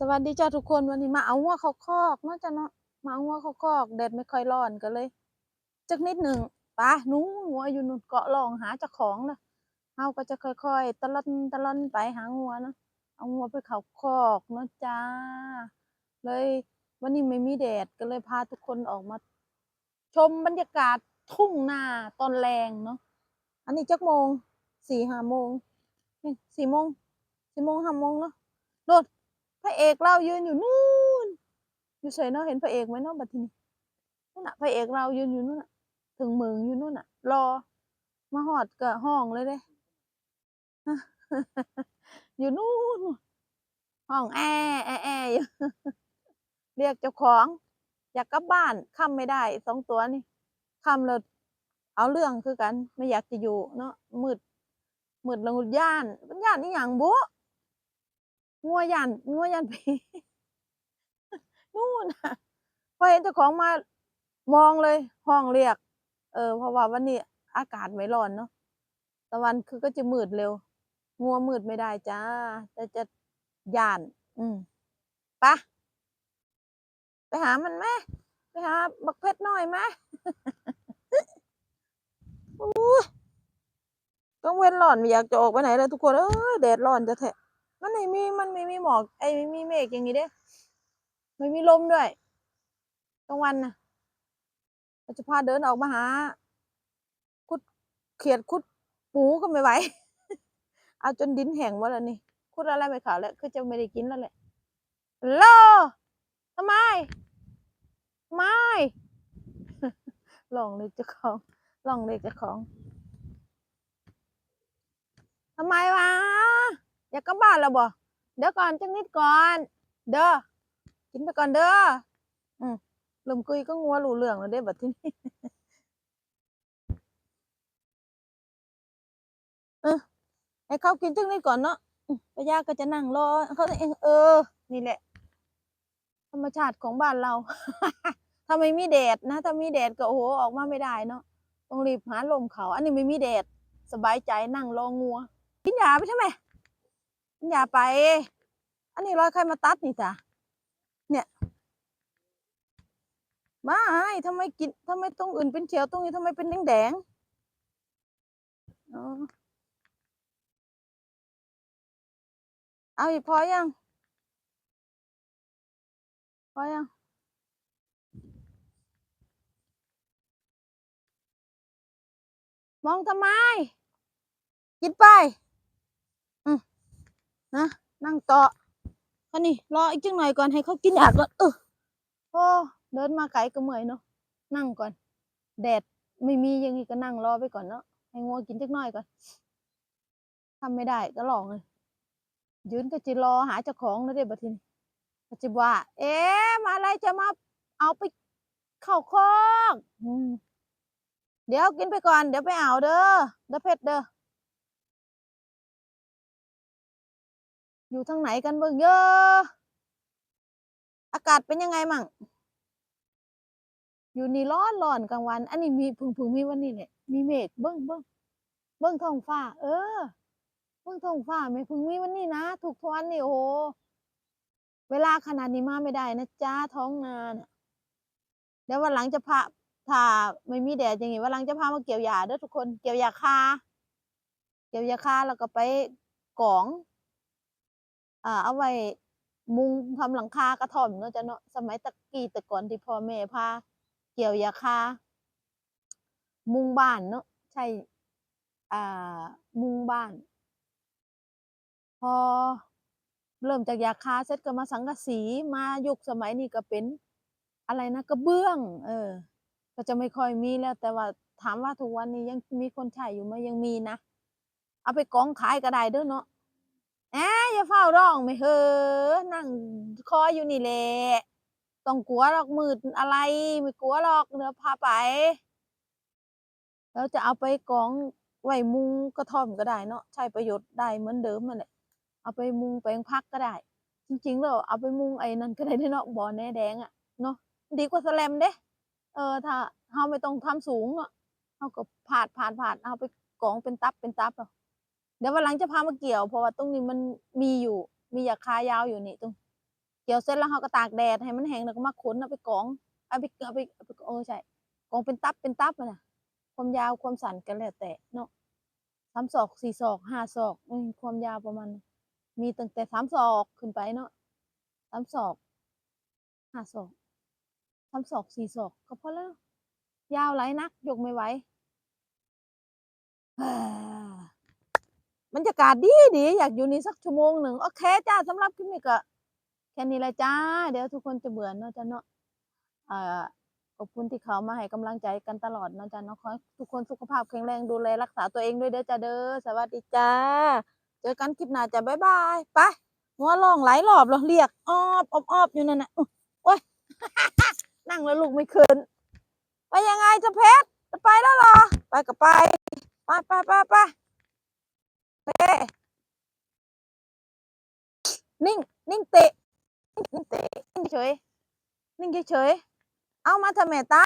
สวัสดีจ้าทุกคนวันนี้มาเอาหัวเขาคอกเนาะจ้ะเนาะมาเอาหัวเขาคอกแดดไม่ค่อยร้อนก็เลยจักนิดหนึ่งปะหนูหัวอยู่นู่นเกาะลองหาเจ้าของนะเฮาก็จะค่อยๆตะล่อนตะล่อนไปหาหัวนะเอาหัวไปเขาคอกเนาะจ้า เลยวันนี้ไม่มีแดดก็เลยพาทุกคนออกมา ชมบรรยากาศทุ่งนาตอนแรงเนาะอันนี้จักโมงสี่ห้าโมงนี่สี่โมงสี่โมงห้าโมงเนาะโดดพ ระเอกเรายืนอยู่นู่นอยู่เฉยเนาะเห็นพระเอกไหมเนาะบัดทีนี้นู่นน่ะพระเอกเรายืนอยู่นู่นน่ะ ถึงเมืองอยู่นู่นน่ะ รอ มาหอดกับห้องเลยเด้อยู่นู่นห้องแอแอแออยู่เรียกเจ้าของ อยากกลับบ้านค่ำไม่ได้สองตัวนี่ค่ำเลยเอาเรื่องคือกัน ไม่อยากจะอยู่ เนาะมืดมืดละงุดย่านมันย่านนี่อย่างบุ๊ งัวย่านงัวย่านผีนู่นน่ะพอเห็นเจ้าของมามองเลย ห้องเรียก เออเพราะว่าวันนี้อากาศไม่ร้อนเนาะตะวันคือก็จะมืดเร็ว งัวมืดไม่ได้จ้าแต่จะย่าน อืมไปะไปหามันไหมไปหาบักเพชรหน่อยไหมอู้ยต้องเว้นร้อนไม่อยากจะออกไปไหนเลยทุกคนเอ้ยแดดร้อนจะแทะ มันไม่มีมันไม่มีหมอกไอ้ไม่มีเมฆอย่างนี้เด้ไม่มีลมด้วยกลางวันนะเราจะพาเดินออกมาหา คุดเขียดคุดปูก็ไม่ไหวเอาจนดินแห้งหมดแล้วนี่คุดอะไรไม่ขาวแล้วคือจะไม่ได้กินแล้วแหละโลทำไมไม่ลองเล็กจ้าของลองเล็กจ้าของทำไมวะ อยากกลับบ้านแล้วบ่เดี๋ยวก่อนจังนิดก่อน เด้อกินไปก่อนเด้ออืมลมคุยก็งัวรู้เรื่องแล้วเด้บัดทีนี้เออให้เขากินจังนี้ก่อนเนาะป้ายาก็จะนั่งรอเขาเองเออ นี่แหละ ธรรมชาติของบ้านเรา ถ้าไม่มีแดดนะถ้ามีแดดก็โอ้โหออกมาไม่ได้เนาะต้องรีบหาลมเขา อันนี้ไม่มีแดดสบายใจนั่งรองัว กินยาไปใช่ไหม กินยาไป อันนี้รอยใครมาตัดนี่จ้ะบ้าไอ้ทำไมกินทำไมตรงอื่นเป็นเขียวตรงนี้ทำไมเป็นแดงแดงเอาอีกพอยัง พอยังมองทำไมกินไป นะนั่งต่อคันนี้รออีกจังหน่อยก่อนให้เขากินยาก่อนเออโอ้เดินมาไกลก็เมื่อยเนาะนั่งก่อน แดดไม่มีอย่างนี้ก็นั่งรอไปก่อนเนาะให้งัวกินจักหน่อยก่อนทำไม่ได้ก็ลองเลยยืนก็จะรอหาเจ้าของแล้วเด้บัดทีนี้ก็จะว่า เอ๊ะมาอะไรจะมาเอาไปเข้าคอกเดี๋ยวกินไปก่อน เดี๋ยวไปเอาเด้อเด้อเพชรเด้อ อยู่ทางไหนกันเบิ่งเยอะ อากาศเป็นยังไงมั่ง อยู่นี่ร้อนร้อนกลางวัน อันนี้มีพึ่งพึ่งมีวันนี้เนี่ย มีเมฆเบิ้งเบิ้งเบิ้งท้องฟ้า เออ เบิ้งท้องฟ้าไม่พึ่งมีวันนี้นะทุกทวนนี่โอ้โห เวลาขนาดนี้มาไม่ได้นะจ้าท้องนาน่ะเดี๋ยววันหลังจะพาถ้าไม่มีแดดอย่างงี้วันหลังจะพามาเกี่ยวหญ้าเด้อทุกคน เกี่ยวหญ้าคา เกี่ยวหญ้าคาแล้วก็ไปกอง อ่าเอาไว้มุงทำหลังคากระท่อมเนาะจ้ะเนาะสมัยตะกี้แต่ก่อนที่พ่อแม่พาเกี่ยวหญ้าคามุงบ้านเนาะใช่อ่ามุงบ้าน พอเริ่มจากหญ้าคาเสร็จก็มาสังกะสีมายุคสมัยนี้ก็เป็นอะไรนะกระเบื้อง เออ ก็จะไม่ค่อยมีแล้ว แต่ว่าถามว่าทุกวันนี้ยังมีคนใช้อยู่ไหมยังมีนะ เอาไปกองขายก็ได้เด้อเนาะ อะอย่าเฝ้าร้องไม่เฮอนั่งคออยู่นี่แหละต้องกลัวหรอกมืดอะไรไม่กลัวหรอกเดี๋ยวพาไปแล้วจะเอาไปกองไว้มุงกระท่อมก็ได้เนาะใช้ประโยชน์ได้เหมือนเดิมนั่นแหละเอาไปมุงแปลงพักก็ได้ จริงๆแล้วเอาไปมุงไอ้นั่นก็ได้เนาะบ่อแหนแดงอะเนาะดีกว่าสแลมเด้เออถ้าเฮาไม่ต้องทำสูงเนาะเฮาก็ผาดผาดผาดเอาไปกองเป็นตับเป็นตับเอา เดี๋ยววันหลังจะพามาเกี่ยว เพราะว่าตรงนี้มันมีอยู่ มีหญ้าคายาวอยู่นี่ตรง เกี่ยวเสร็จแล้วเราก็ตากแดดให้มันแห้งแล้วก็มาขนเอาไปกองเอาไปเอาไปเอาไปเออใช่กองเป็นตับเป็นตับนะความยาวความสั้นกันแล้วแต่เนาะสามศอกสี่ศอกห้าศอกอความยาวประมาณ มีตั้งแต่สามศอกขึ้นไปเนาะสามศอกห้าศอกสามศอกสี่ศอกก็พอแล้ว ยาวหลายนักยกไม่ไหว อ่า บรรยากาศดีดีอยากอยู่นี่สักชั่วโมงหนึ่งโอเคจ้าสำหรับคลิปนี้ก็แค่นี้แหละจ้า เดี๋ยวทุกคนจะเบื่อเนาะจ้าเนาะอ่อขอบคุณที่เขามาให้กำลังใจกันตลอดนะจ้าเนาะขอให้ทุกคนสุขภาพแข็งแรงดูแลรักษาตัวเองด้วยเด้อจ้าเด้อสวัสดีจ้า เจอกันคลิปหน้าจ้าบ๊ายบายไปหัวลองไหลายรอบแล้วเรียกออบอบออบอยู่นั่นน่ะโอ้ยนั่งแล้วลูกไม่คืนไปยังไงจ้าเพชรจะไปแล้วหรอ ไปก็ไป ไปไปไปไป เตะนิ่ง นิ่งเตะนิ่งเตะนิ่งเฉยนิ่งเฉยเอามาทำไมตา